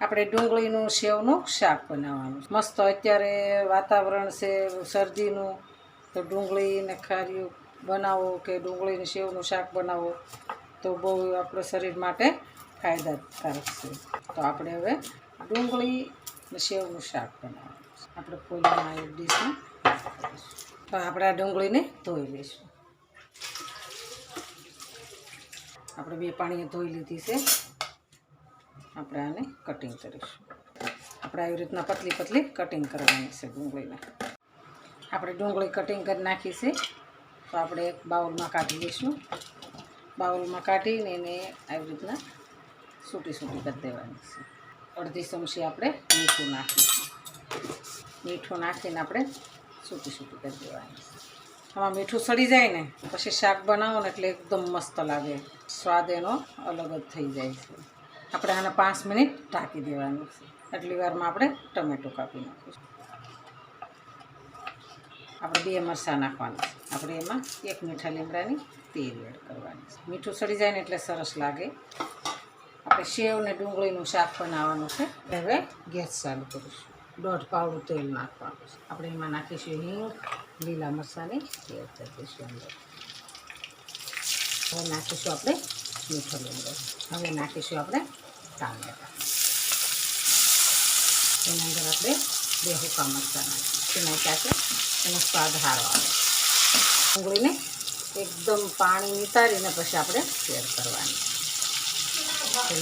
આપણે ડુંગળીનું સેવનું શાક બનાવવાનું. મસ્ત અત્યારે વાતાવરણ છે, શરદીનું, તો ડુંગળીને ખાર્યું બનાવો કે ડુંગળીનું સેવનું શાક બનાવો, તો બહુ આપણા શરીર માટે ફાયદાકારક છે. તો આપણે હવે ડુંગળી ને સેવનું શાક બનાવવાનું આપણે ફૂલમાં એ ડીશમાં તો આપણે આ ડુંગળીને ધોઈ લઈશું. આપણે બે પાણીએ ધોઈ લીધી છે. આપણે આને કટિંગ કરીશું. આપણે આવી રીતના પતલી પતલી કટિંગ કરવાની છે ડુંગળીને. આપણે ડુંગળી કટિંગ કરી નાખી છે. તો આપણે એક બાઉલમાં કાઢી લઈશું. બાઉલમાં કાઢીને એને આવી રીતના સૂટી સૂટી કરી દેવાની છે. અડધી ચમચી આપણે મીઠું નાખીશું. મીઠું નાખીને આપણે સૂટી સૂટી કરી દેવાની છે. આમાં મીઠું સડી જાય ને, પછી શાક બનાવો ને એટલે એકદમ મસ્ત લાગે. સ્વાદ એનો અલગ જ થઈ જાય છે. આપણે આને પાંચ મિનિટ ઢાંકી દેવાનું છે. એટલી વારમાં આપણે ટમેટું કાપી નાખીશું. આપણે બે મરચાં નાખવાના છે. આપણે એમાં એક મીઠા લીમડાની તેલ એડ કરવાની છે. મીઠું સડી જાય ને એટલે સરસ લાગે. આપણે સેવ ને ડુંગળીનું શાક બનાવવાનું છે. હવે ગેસ ચાલુ કરીશું. દોઢ પાવડું તેલ નાખવાનું છે. આપણે એમાં નાખીશું હિંગ, લીલા મરચાંની સેવ કરીશું અંદર. હવે નાખીશું આપણે મીઠો લીમડો હવે નાખીશું આપણે ટામેટા. એની અંદર આપણે બે હુકા મરચાં નાખીશું. નાખ્યા છે એનો સ્વાદ સારો આવે. ડુંગળીને એકદમ પાણી નિતારીને પછી આપણે શેર કરવાની.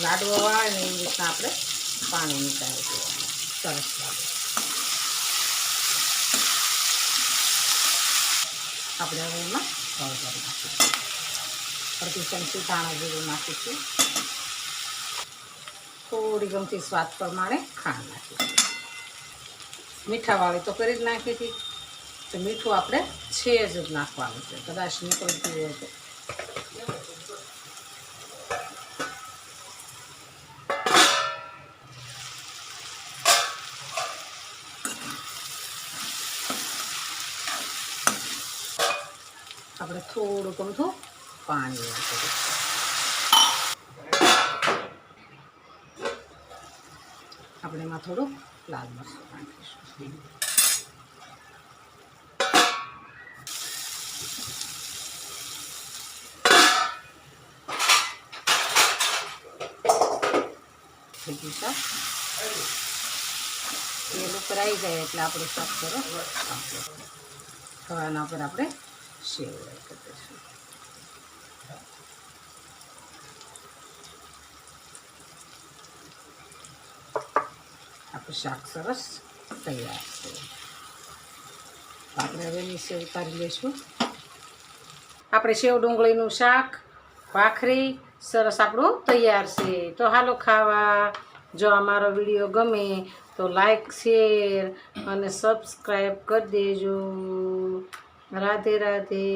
લાડવો વાળે ને એવી રીતના આપણે પાણી નિતારી દેવાનું. સરસ લાગે. આપણે હવે એમાં પાવડર નાખીશું. અડધી ચમચી ધાણા જીરું નાખીશું. થોડી ગમતી સ્વાદ પ્રમાણે ખાંડ નાખીશું. મીઠાવાળી તો કરી જ નાખી હતી. તો મીઠું આપણે છે જ નાખવાનું છે. કદાચ નીકળતું હોય તો. આપણે થોડું ગમતું પાણી એડ કરીશું આપણે એમાં થોડુંક લાલ મરચું નાખીશું. થઈ ગયું શાક તેલ જાય એટલે આપણે શાક કરો. હવે આના ઉપર આપણે સેવ એડ કરી શાક સરસ તૈયાર છે આપણે હવે નીચે ઉતારી લઈશું આપણે સેવ ડુંગળીનું શાક ભાખરી સરસ આપણું તૈયાર છે તો હાલો ખાવા જો અમારો વીડિયો ગમે તો લાઈક શેર અને સબસ્ક્રાઈબ કરી દેજો રાધે રાધે